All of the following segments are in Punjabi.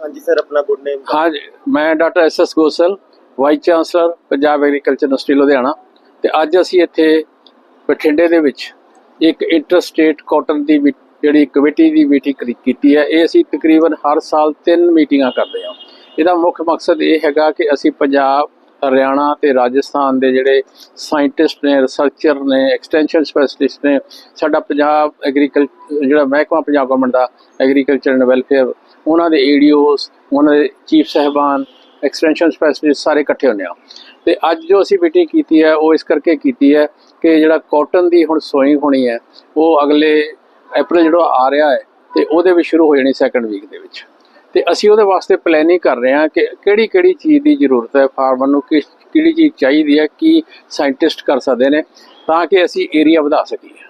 ਹਾਂਜੀ ਸਰ ਆਪਣਾ ਗੁੱਡ ਨੇਮ ਹਾਂ ਜੀ, ਮੈਂ doctor S S Gosal vice chancellor Punjab agriculture university Ludhiana. ਤੇ ਅੱਜ ਅਸੀਂ ਇੱਥੇ ਬਠਿੰਡੇ ਦੇ ਵਿੱਚ ਇੱਕ ਇੰਟਰ ਸਟੇਟ ਕਾਟਨ ਦੀ ਮੀ- ਜਿਹੜੀ ਕਮੇਟੀ ਦੀ ਮੀਟਿੰਗ ਕਰੀ- ਕੀਤੀ ਹੈ। ਇਹ ਅਸੀਂ ਤਕਰੀਬਨ ਹਰ ਸਾਲ ਤਿੰਨ ਮੀਟਿੰਗਾਂ ਕਰਦੇ ਹਾਂ। ਇਹਦਾ ਮੁੱਖ ਮਕਸਦ ਇਹ ਹੈਗਾ ਕਿ ਅਸੀਂ ਪੰਜਾਬ ਹਰਿਆਣਾ ਤੇ ਰਾਜਸਥਾਨ ਦੇ ਜਿਹੜੇ ਸਾਇੰਟਿਸਟ ਨੇ ਰਿਸਰਚਰ ਨੇ ਐਕਸਟੈਂਸ਼ਨ ਸਪੈਸ਼ਲਿਸਟ ਨੇ ਸਾਡਾ ਪੰਜਾਬ ਐਗਰੀਕਲਚਰ ਜਿਹੜਾ ਮਹਿਕਮਾ ਪੰਜਾਬ ਗਵਰਨਮੈਂਟ ਦਾ ਐਗਰੀਕਲਚਰ ਐਂਡ ਵੈਲਫੇਅਰ ਉਹਨਾਂ ਦੇ ਏਡੀਓਸ ਉਹਨਾਂ ਦੇ ਚੀਫ ਸਹਿਬਾਨ ਐਕਸਟੈਂਸ਼ਨ ਸਪੈਸ਼ਲਿਸਟ ਸਾਰੇ ਇਕੱਠੇ ਹੁੰਦੇ ਆ। ਤੇ ਅੱਜ ਜੋ ਅਸੀਂ ਮੀਟਿੰਗ ਕੀਤੀ ਹੈ, ਉਹ ਇਸ ਕਰਕੇ ਕੀਤੀ ਹੈ ਕਿ ਜਿਹੜਾ ਕਾਟਨ ਦੀ ਹੁਣ ਸੋਇੰਗ ਹੋਣੀ ਹੈ, ਉਹ ਅਗਲੇ ਅਪ੍ਰੈਲ ਜਿਹੜਾ ਆ ਰਿਹਾ ਹੈ, ਤੇ ਉਹਦੇ ਵਿੱਚ ਸ਼ੁਰੂ ਹੋ ਜਾਣੀ ਸੈਕੰਡ ਵੀਕ ਦੇ ਵਿੱਚ। ਤੇ ਅਸੀਂ ਉਹਦੇ ਵਾਸਤੇ ਪਲੈਨਿੰਗ ਕਰ ਰਹੇ ਹਾਂ ਕਿ ਕਿਹੜੀ ਕਿਹੜੀ ਚੀਜ਼ ਦੀ ਜ਼ਰੂਰਤ ਹੈ ਫਾਰਮਰ ਨੂੰ ਕਿਸ ਕਿਹੜੀ ਚੀਜ਼ ਚਾਹੀਦੀ ਹੈ, ਕੀ ਸਾਇੰਟਿਸਟ ਕਰ ਸਕਦੇ ਨੇ, ਤਾਂ ਕਿ ਅਸੀਂ ਏਰੀਆ ਵਧਾ ਸਕੀਏ।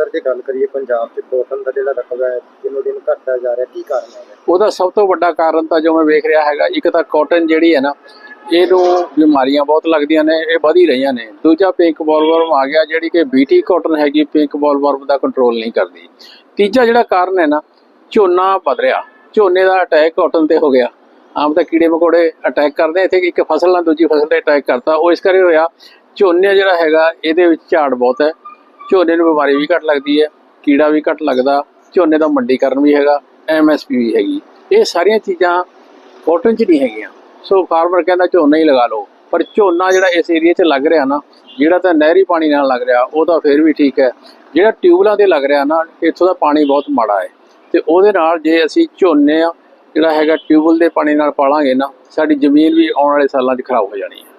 ਸਰ, ਜੇ ਗੱਲ ਕਰੀਏ ਪੰਜਾਬ 'ਚ ਕਾਟਨ ਦਾ ਜਿਹੜਾ ਰਕਬਾ ਹੈ ਦਿਨੋ ਦਿਨ ਘਟਦਾ ਜਾ ਰਿਹਾ, ਕੀ ਕਾਰਨ ਹੈ? ਉਹਦਾ ਸਭ ਤੋਂ ਵੱਡਾ ਕਾਰਨ ਤਾਂ ਜੋ ਮੈਂ ਵੇਖ ਰਿਹਾ ਹੈਗਾ, ਇੱਕ ਤਾਂ ਕਾਟਨ ਜਿਹੜੀ ਹੈ ਨਾ ਇਹਨੂੰ ਬਿਮਾਰੀਆਂ ਬਹੁਤ ਲੱਗਦੀਆਂ ਨੇ, ਇਹ ਵਧ ਰਹੀਆਂ ਨੇ। ਦੂਜਾ ਪਿੰਕ ਬੋਲਵਰਮ ਆ ਗਿਆ, ਜਿਹੜੀ ਕਿ ਬੀਟੀ ਕਾਟਨ ਹੈਗੀ ਪਿੰਕ ਬੋਲਵਰਮ ਦਾ ਕੰਟਰੋਲ ਨਹੀਂ ਕਰਦੀ। ਤੀਜਾ ਜਿਹੜਾ ਕਾਰਨ ਹੈ ਨਾ, ਝੋਨਾ ਵਧ ਰਿਹਾ। ਝੋਨੇ ਦਾ ਅਟੈਕ ਕਾਟਨ ਤੇ ਹੋ ਗਿਆ। ਆਮ ਤਾਂ ਕੀੜੇ ਮਕੌੜੇ ਅਟੈਕ ਕਰਦੇ, ਇੱਥੇ ਇੱਕ ਫਸਲ ਨਾਲ ਦੂਜੀ ਫਸਲ ਤੇ ਅਟੈਕ ਕਰਤਾ। ਉਹ ਇਸ ਕਰਕੇ ਹੋਇਆ, ਝੋਨੇ ਜਿਹੜਾ ਹੈਗਾ, ਇਹਦੇ ਵਿੱਚ ਝਾੜ ਬਹੁਤ ਹੈ। ਝੋਨੇ ਨੂੰ ਬਿਮਾਰੀ ਵੀ ਘੱਟ ਲੱਗਦੀ ਹੈ, ਕੀੜਾ ਵੀ ਘੱਟ ਲੱਗਦਾ, ਝੋਨੇ ਦਾ ਮੰਡੀਕਰਨ ਵੀ ਹੈਗਾ ਐਮਐਸਪੀ ਵੀ ਹੈਗੀ। ਇਹ ਸਾਰੀਆਂ ਚੀਜ਼ਾਂ ਕਾਟਨ 'ਚ ਨਹੀਂ ਹੈਗੀਆਂ। ਸੋ ਫਾਰਮਰ ਕਹਿੰਦਾ ਝੋਨਾ ਹੀ ਲਗਾ ਲਓ। ਪਰ ਝੋਨਾ ਜਿਹੜਾ ਇਸ ਏਰੀਆ 'ਚ ਲੱਗ ਰਿਹਾ ਨਾ, ਜਿਹੜਾ ਤਾਂ ਨਹਿਰੀ ਪਾਣੀ ਨਾਲ ਲੱਗ ਰਿਹਾ, ਉਹ ਤਾਂ ਫਿਰ ਵੀ ਠੀਕ ਹੈ। ਜਿਹੜਾ ਟਿਊਬਲਾਂ ਤੇ ਲੱਗ ਰਿਹਾ ਨਾ, ਇੱਥੋਂ ਦਾ ਪਾਣੀ ਬਹੁਤ ਮਾੜਾ ਹੈ। ਤੇ ਉਹਦੇ ਨਾਲ ਜੇ ਅਸੀਂ ਝੋਨੇ ਜਿਹੜਾ ਹੈਗਾ ਟਿਊਬਲ ਦੇ ਪਾਣੀ ਨਾਲ ਪਾਲਾਂਗੇ ਨਾ, ਸਾਡੀ ਜ਼ਮੀਨ ਵੀ ਆਉਣ ਵਾਲੇ ਸਾਲਾਂ 'ਚ ਖਰਾਬ ਹੋ ਜਾਣੀ ਹੈ।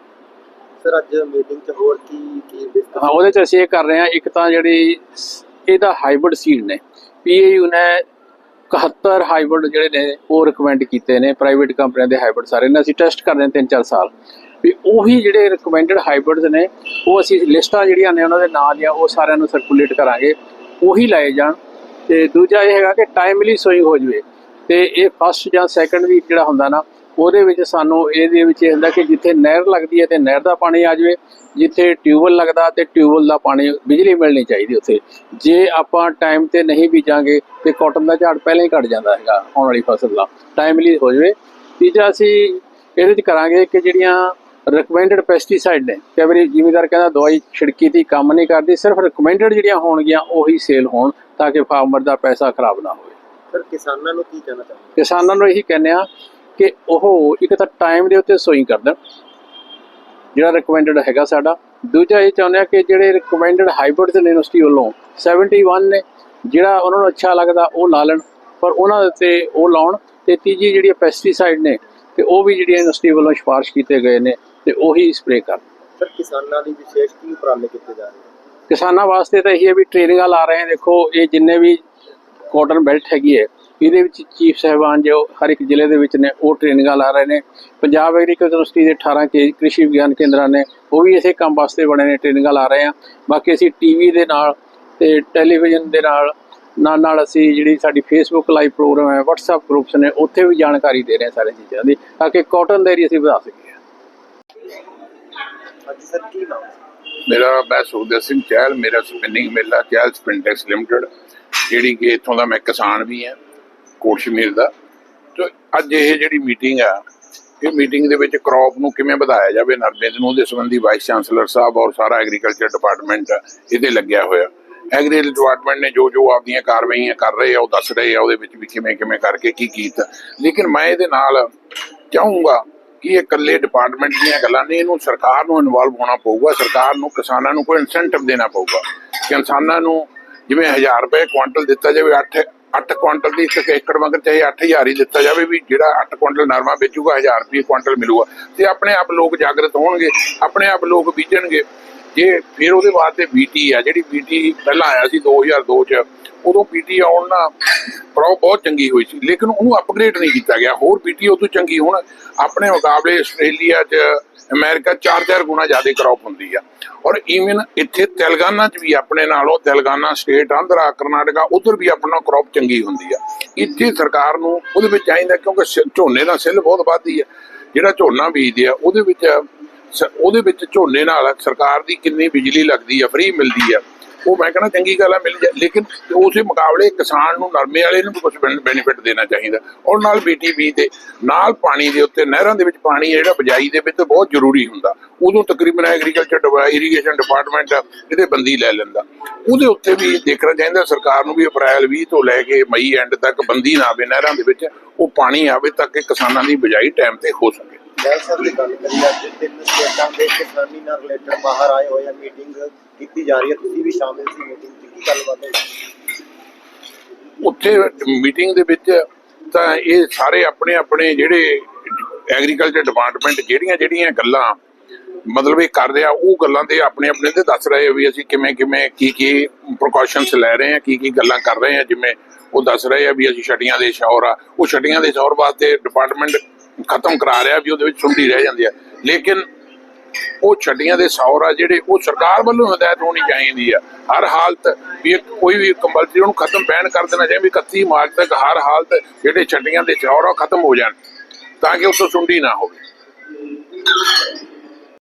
ਸਰ, ਅੱਜ ਮੀਟਿੰਗ 'ਚ ਹੋਰ ਕੀ ਕੀ ਡਿਸਕਸ ਹਾਂ, ਉਹਦੇ 'ਚ ਅਸੀਂ ਇਹ ਕਰ ਰਹੇ ਹਾਂ, ਇੱਕ ਤਾਂ ਜਿਹੜੀ ਇਹਦਾ ਹਾਈਬ੍ਰਿਡ ਸੀਡ ਨੇ। ਪੀਏਯੂ ਨੇ 71 ਹਾਈਬ੍ਰਿਡ ਜਿਹੜੇ ਨੇ, ਉਹ ਰਿਕਮੈਂਡ ਕੀਤੇ ਨੇ ਪ੍ਰਾਈਵੇਟ ਕੰਪਨੀਆਂ ਦੇ ਹਾਈਬ੍ਰਿਡ ਸਾਰੇ ਨੇ। ਅਸੀਂ ਟੈਸਟ ਕਰਦੇ ਹਾਂ 3-4 ਸਾਲ। ਵੀ ਉਹੀ ਜਿਹੜੇ ਰეკਮੈਂਡਡ ਹਾਈਬ੍ਰਿਡਸ ਨੇ, ਉਹ ਅਸੀਂ ਲਿਸਟਾਂ ਜਿਹੜੀਆਂ ਨੇ ਉਹਨਾਂ ਦੇ ਨਾਂ ਦੀਆਂ, ਉਹ ਸਾਰਿਆਂ ਨੂੰ ਸਰਕੂਲੇਟ ਕਰਾਂਗੇ। ਉਹੀ ਲਾਏ ਜਾਣ। ਤੇ ਦੂਜਾ ਇਹ ਹੈਗਾ ਕਿ ਟਾਈਮਲੀ ਸੋਇੰਗ ਹੋ ਜਵੇ। ਤੇ ਇਹ ਫਸਟ ਜਾਂ ਸੈਕੰਡ ਵੀਕ ਜਿਹੜਾ ਹੁੰਦਾ ਨਾ ਉਹਦੇ ਵਿੱਚ ਸਾਨੂੰ ਇਹਦੇ ਵਿੱਚ ਇਹ ਹੁੰਦਾ ਕਿ ਜਿੱਥੇ ਨਹਿਰ ਲੱਗਦੀ ਹੈ ਤੇ ਨਹਿਰ ਦਾ ਪਾਣੀ ਆ ਜਾਵੇ ਜਿੱਥੇ ਟਿਊਬਲ ਲੱਗਦਾ ਤੇ ਟਿਊਬਲ ਦਾ ਪਾਣੀ ਬਿਜਲੀ ਮਿਲਣੀ ਚਾਹੀਦੀ ਉੱਥੇ। ਜੇ ਆਪਾਂ ਟਾਈਮ ਤੇ ਨਹੀਂ ਬੀਜਾਂਗੇ ਤੇ ਕਾਟਨ ਦਾ ਝਾੜ ਪਹਿਲਾਂ ਹੀ ਘਟ ਜਾਂਦਾ ਹੈਗਾ ਆਉਣ ਵਾਲੀ ਫਸਲ ਦਾ ਟਾਈਮਲੀ ਹੋ ਜਾਵੇ। ਤੀਜਾ ਅਸੀਂ ਇਹਦੇ ਵਿੱਚ ਕਰਾਂਗੇ ਕਿ ਜਿਹੜੀਆਂ ਰეკਮੈਂਡਡ ਪੈਸਟੀਸਾਈਡ ਨੇ ਕਈ ਵਾਰੀ ਜ਼ਿਮੀਦਾਰ ਕਹਿੰਦਾ ਦਵਾਈ ਛਿੜਕੀ ਦੀ ਕੰਮ ਨਹੀਂ ਕਰਦੀ ਸਿਰਫ ਰეკਮੈਂਡਡ ਜਿਹੜੀਆਂ ਹੋਣਗੀਆਂ ਉਹੀ ਸੇਲ ਹੋਣ ਤਾਂ ਕਿ ਫਾਰਮਰ ਦਾ ਪੈਸਾ ਖਰਾਬ ਨਾ ਹੋਵੇ। ਸਰ ਕਿਸਾਨਾਂ ਨੂੰ ਕੀ ਕਹਿਣਾ ਚਾਹੁੰਦੇ ਕਿਸਾਨਾਂ ਨੂੰ ਇਹੀ ਕਹਿੰਦੇ ਆ ਕਿ ਉਹ ਇੱਕ ਤਾਂ ਟਾਈਮ ਦੇ ਉੱਤੇ ਸੋਈ ਕਰ ਦੇਣ ਜਿਹੜਾ ਰეკਮੈਂਡਡ ਹੈਗਾ ਸਾਡਾ। ਦੂਜਾ ਇਹ ਚਾਹੁੰਦੇ ਆ ਕਿ ਜਿਹੜੇ ਰეკਮੈਂਡਡ ਹਾਈਬ੍ਰਿਡ ਦੇ ਯੂਨੀਵਰਸਿਟੀ ਵੱਲੋਂ 71 ਨੇ ਜਿਹੜਾ ਉਹਨਾਂ ਨੂੰ ਅੱਛਾ ਲੱਗਦਾ ਉਹ ਲਾ ਲੈਣ ਪਰ ਉਹਨਾਂ ਦੇ ਤੇ ਉਹ ਲਾਉਣ। ਤੇ ਤੀਜੀ ਜਿਹੜੀ ਪੈਸਟੀਸਾਈਡ ਨੇ ਤੇ ਉਹ ਵੀ ਜਿਹੜੀਆਂ ਯੂਨੀਵਰਸਿਟੀ ਵੱਲੋਂ ਸਿਫਾਰਿਸ਼ ਕੀਤੇ ਗਏ ਨੇ ਤੇ ਉਹੀ ਸਪਰੇ ਕਰ। ਕਿਸਾਨਾਂ ਦੀ ਵਿਸ਼ੇਸ਼ ਕੀ ਉਪਰਾਲੇ ਕੀਤੇ ਜਾ ਰਹੇ ਕਿਸਾਨਾਂ ਵਾਸਤੇ ਤਾਂ ਇਹ ਹੈ ਵੀ ਟ੍ਰੇਨਿੰਗਾਂ ਲਾ ਰਹੇ ਆ ਦੇਖੋ ਇਹ ਜਿੰਨੇ ਵੀ ਕਾਟਨ ਬੈਲਟ ਹੈਗੀ ਹੈ ਇਹਦੇ ਵਿੱਚ ਚੀਫ ਸਹਿਬਾਨ ਜੋ ਹਰ ਇੱਕ ਜ਼ਿਲ੍ਹੇ ਦੇ ਵਿੱਚ ਨੇ ਉਹ ਟ੍ਰੇਨਿੰਗਾਂ ਲਾ ਰਹੇ ਨੇ। ਪੰਜਾਬ ਐਗਰੀਕਲਚਰ ਯੂਨੀਵਰਸਿਟੀ ਦੇ 18 ਕੇ ਕ੍ਰਿਸ਼ੀ ਵਿਗਿਆਨ ਕੇਂਦਰਾਂ ਨੇ ਉਹ ਵੀ ਇਸੇ ਕੰਮ ਵਾਸਤੇ ਬਣੇ ਨੇ ਟ੍ਰੇਨਿੰਗਾਂ ਲਾ ਰਹੇ ਆ। ਬਾਕੀ ਅਸੀਂ ਟੀਵੀ ਦੇ ਨਾਲ ਤੇ ਟੈਲੀਵਿਜ਼ਨ ਦੇ ਨਾਲ ਨਾਲ ਨਾਲ ਅਸੀਂ ਜਿਹੜੀ ਸਾਡੀ ਫੇਸਬੁੱਕ ਲਾਈਵ ਪ੍ਰੋਗਰਾਮ ਹੈ WhatsApp ਗਰੁੱਪਸ ਨੇ ਉੱਥੇ ਵੀ ਜਾਣਕਾਰੀ ਦੇ ਰਹੇ ਹਾਂ ਸਾਰੇ ਚੀਜ਼ਾਂ ਦੀ ਤਾਂ ਕਿ ਕਾਟਨ ਦਾ ਏਰੀਆ ਅਸੀਂ ਵਧਾ ਸਕੀਏ। ਹਾਂਜੀ ਸਰ ਕੀ ਨਾਮ? ਹੈ? ਮੇਰਾ ਮੈਂ ਸੁਖਦੇਵ ਸਿੰਘ ਚਹਿਲ ਮੇਰਾ ਸਪਿੰਨਿੰਗ ਮਿੱਲਾ ਚਹਿਲ ਸਪਿੰਟੈਕਸ ਲਿਮਟਿਡ ਜਿਹੜੀ ਕਿ ਇੱਥੋਂ ਦਾ ਮੈਂ ਕਿਸਾਨ ਵੀ ਹਾਂ। ਕੋਟ ਦਾ। ਤੇ ਅੱਜ ਇਹ ਜਿਹੜੀ ਮੀਟਿੰਗ ਆ, ਇਹ ਮੀਟਿੰਗ ਦੇ ਵਿੱਚ ਕ੍ਰੌਪ ਨੂੰ ਕਿਵੇਂ ਵਧਾਇਆ ਜਾਵੇ ਨਰਮੇ ਨੂੰ ਉਹਦੇ ਸੰਬੰਧੀ ਵਾਈਸ ਚਾਂਸਲਰ ਸਾਹਿਬ ਔਰ ਸਾਰਾ ਐਗਰੀਕਲਚਰ ਡਿਪਾਰਟਮੈਂਟ ਇਹਦੇ ਲੱਗਿਆ ਹੋਇਆ। ਐਗਰੀ ਡਿਪਾਰਟਮੈਂਟ ਨੇ ਜੋ ਜੋ ਆਪਦੀਆਂ ਕਾਰਵਾਈਆਂ ਕਰ ਰਹੇ ਆ, ਉਹ ਦੱਸ ਰਹੇ ਆ ਉਹਦੇ ਵਿੱਚ ਵੀ ਕਿਵੇਂ ਕਿਵੇਂ ਕਰਕੇ ਕੀ ਕੀਤਾ। ਲੇਕਿਨ ਮੈਂ ਇਹਦੇ ਨਾਲ ਚਾਹੂੰਗਾ ਕਿ ਇਹ ਇਕੱਲੇ ਡਿਪਾਰਟਮੈਂਟ ਦੀਆਂ ਗੱਲਾਂ ਨਹੀਂ, ਇਹਨੂੰ ਸਰਕਾਰ ਨੂੰ ਇਨਵੋਲਵ ਹੋਣਾ ਪਊਗਾ, ਸਰਕਾਰ ਨੂੰ ਕਿਸਾਨਾਂ ਨੂੰ ਕੋਈ ਇਨਸੈਂਟਿਵ ਦੇਣਾ ਪਊਗਾ ਕਿ ਇਨਸਾਨਾਂ ਨੂੰ ਜਿਵੇਂ 1000 ਰੁਪਏ ਕੁਆਂਟਲ ਦਿੱਤਾ ਜਾਵੇ 8 8 ਕੁਆਂਟਲ ਦੀ ਇੱਕ ਏਕੜ ਮਗਰ ਚਾਹੇ 8000 ਹੀ ਦਿੱਤਾ ਜਾਵੇ ਵੀ ਜਿਹੜਾ 8 ਕੁਇੰਟਲ ਨਰਮਾ ਵੇਚੂਗਾ 1000 ਰੁਪਏ ਕੁਇੰਟਲ ਮਿਲੂਗਾ। ਤੇ ਆਪਣੇ ਆਪ ਲੋਕ ਜਾਗਰਤ ਹੋਣਗੇ, ਆਪਣੇ ਆਪ ਲੋਕ ਬੀਜਣਗੇ। ਜੇ ਫਿਰ ਉਹਦੇ ਬਾਅਦ ਤੇ ਬੀਟੀ ਆ, ਜਿਹੜੀ ਬੀਟੀ ਪਹਿਲਾਂ ਆਇਆ ਸੀ 2002 ਚ, ਉਦੋਂ ਬੀਟੀ ਆਉਣ ਨਾਲ ਪ੍ਰੋ ਬਹੁਤ ਚੰਗੀ ਹੋਈ ਸੀ, ਲੇਕਿਨ ਉਹਨੂੰ ਅਪਗ੍ਰੇਡ ਨਹੀਂ ਕੀਤਾ ਗਿਆ। ਹੋਰ ਬੀਟੀ ਉਹ ਤੋਂ ਚੰਗੀ, ਹੁਣ ਆਪਣੇ ਮੁਕਾਬਲੇ ਆਸਟ੍ਰੇਲੀਆ 'ਚ, ਅਮਰੀਕਾ 4-4 ਗੁਣਾ ਜ਼ਿਆਦਾ ਕ੍ਰੌਪ ਹੁੰਦੀ ਆ। ਔਰ ਈਵਨ ਇੱਥੇ ਤੇਲੰਗਾਨਾ 'ਚ ਵੀ ਆਪਣੇ ਨਾਲੋਂ, ਤੇਲੰਗਾਨਾ ਸਟੇਟ ਆਂਧਰਾ ਕਰਨਾਟਕਾ, ਉਧਰ ਵੀ ਆਪਣਾ ਕ੍ਰੌਪ ਚੰਗੀ ਹੁੰਦੀ ਆ। ਇੱਥੇ ਸਰਕਾਰ ਨੂੰ ਉਹਦੇ ਵਿੱਚ ਚਾਹੀਦਾ ਕਿਉਂਕਿ ਸ- ਝੋਨੇ ਦਾ ਸਿੱਲ ਬਹੁਤ ਵੱਧਦੀ ਆ। ਜਿਹੜਾ ਝੋਨਾ ਬੀਜਦੇ ਆ, ਉਹਦੇ ਵਿੱਚ ਉਹਦੇ ਵਿੱਚ ਝੋਨੇ ਨਾਲ ਸਰਕਾਰ ਦੀ ਕਿੰਨੀ ਬਿਜਲੀ ਲੱਗਦੀ ਆ, ਫ੍ਰੀ ਮਿਲਦੀ ਆ, ਉਹ ਮੈਂ ਕਹਿੰਦਾ ਚੰਗੀ ਗੱਲ ਆ, ਮਿਲ ਜਾ, ਲੇਕਿਨ ਉਸੇ ਮੁਕਾਬਲੇ ਕਿਸਾਨ ਨੂੰ, ਨਰਮੇ ਵਾਲੇ ਨੂੰ ਵੀ ਕੁਝ ਬੈਨੀਫਿਟ ਦੇਣਾ ਚਾਹੀਦਾ। ਔਰ ਨਾਲ ਬੀਟੀਪੀ ਦੇ, ਨਾਲ ਪਾਣੀ ਦੇ ਉੱਤੇ, ਨਹਿਰਾਂ ਦੇ ਵਿੱਚ ਪਾਣੀ ਜਿਹੜਾ ਬਜਾਈ ਦੇ ਵਿੱਚ ਬਹੁਤ ਜ਼ਰੂਰੀ ਹੁੰਦਾ। ਉਦੋਂ ਤਕਰੀਬਨ ਐਗਰੀਕਲਚਰ ਇਰੀਗੇਸ਼ਨ ਡਿਪਾਰਟਮੈਂਟ ਇਹਦੇ ਬੰਦੀ ਲੈ ਲੈਂਦਾ। ਉਹਦੇ ਉੱਤੇ ਵੀ ਦੇਖਣਾ ਚਾਹੀਦਾ, ਸਰਕਾਰ ਨੂੰ ਵੀ ਅਪ੍ਰੈਲ 20 ਤੋਂ ਲੈ ਕੇ ਮਈ ਐਂਡ ਤੱਕ ਬੰਦੀ ਨਾ ਆਵੇ, ਨਹਿਰਾਂ ਦੇ ਵਿੱਚ ਉਹ ਪਾਣੀ ਆਵੇ, ਤਾਂ ਕਿ ਕਿਸਾਨਾਂ ਦੀ ਬਜਾਈ ਟਾਈਮ ਤੇ ਹੋ ਸਕੇ। ਜੈਲ ਸਾਹਿਬ ਦੀ ਗੱਲ ਕਰੀਏ ਅੱਜ ਤਿੰਨ ਸਟੇਟਾਂ ਦੇ ਕਿਸਾਨੀ ਨਾਲ ਰਿਲੇਟਡ ਬਾਹਰ ਆਏ ਹੋਏ ਆ ਮੀਟਿੰਗ ਕੀਤੀ ਜਾ ਰਹੀ ਹੈ। ਤੁਸੀਂ ਵੀ ਸ਼ਾਮਿਲ ਸੀ ਮੀਟਿੰਗ 'ਚ, ਕੀ ਗੱਲਬਾਤ ਹੋਈ? ਉੱਥੇ ਮੀਟਿੰਗ ਦੇ ਵਿੱਚ ਤਾਂ ਇਹ ਸਾਰੇ ਆਪਣੇ ਆਪਣੇ ਜਿਹੜੇ ਐਗਰੀਕਲਚਰ ਡਿਪਾਰਟਮੈਂਟ ਜਿਹੜੀਆਂ ਜਿਹੜੀਆਂ ਗੱਲਾਂ ਮਤਲਬ ਇਹ ਕਰ ਰਿਹਾ, ਉਹ ਗੱਲਾਂ ਦੇ ਆਪਣੇ ਆਪਣੇ ਤੇ ਦੱਸ ਰਹੇ ਵੀ ਅਸੀਂ ਕਿਵੇਂ ਕਿਵੇਂ ਕੀ ਕੀ ਪ੍ਰੀਕਾਸ਼ਨਸ ਲੈ ਰਹੇ ਆ, ਕੀ ਕੀ ਗੱਲਾਂ ਕਰ ਰਹੇ ਆ। ਜਿਵੇਂ ਉਹ ਦੱਸ ਰਹੇ ਆ ਵੀ ਅਸੀਂ ਛਟੀਆਂ ਦੇ ਸ਼ੌਰ ਆ। ਉਹ ਛਟੀਆਂ ਦੇ ਸ਼ੌਰ ਵਾਸਤੇ ਡਿਪਾਰਟਮੈਂਟ ਖਤਮ ਕਰਾ ਰਿਹਾ ਵੀ ਉਹਦੇ ਵਿੱਚ ਸੁੰਡੀ ਰਹਿ ਜਾਂਦੀ ਹੈ। ਲੇਕਿਨ ਉਹ ਛੱਡੀਆਂ ਦੇ ਸੌਰ ਆ ਜਿਹੜੇ ਉਹ ਸਰਕਾਰ ਵੱਲੋਂ ਹਦਾਇਤ ਹੋਣੀ ਚਾਹੀਦੀ ਆ। ਹਰ ਹਾਲਤ ਵੀ ਕੋਈ ਵੀ ਕੰਪਲਸਰੀ ਉਹਨੂੰ ਖਤਮ ਬੈਨ ਕਰ ਦੇਣਾ ਚਾਹੀਦਾ ਵੀ 31 ਮਾਰਚ ਤੱਕ ਹਰ ਹਾਲਤ ਜਿਹੜੇ ਛੱਡੀਆਂ ਦੇ ਸੌਰ ਖਤਮ ਹੋ ਜਾਣ ਤਾਂ ਕਿ ਉੱਥੋਂ ਸੁੰਡੀ ਨਾ ਹੋਵੇ।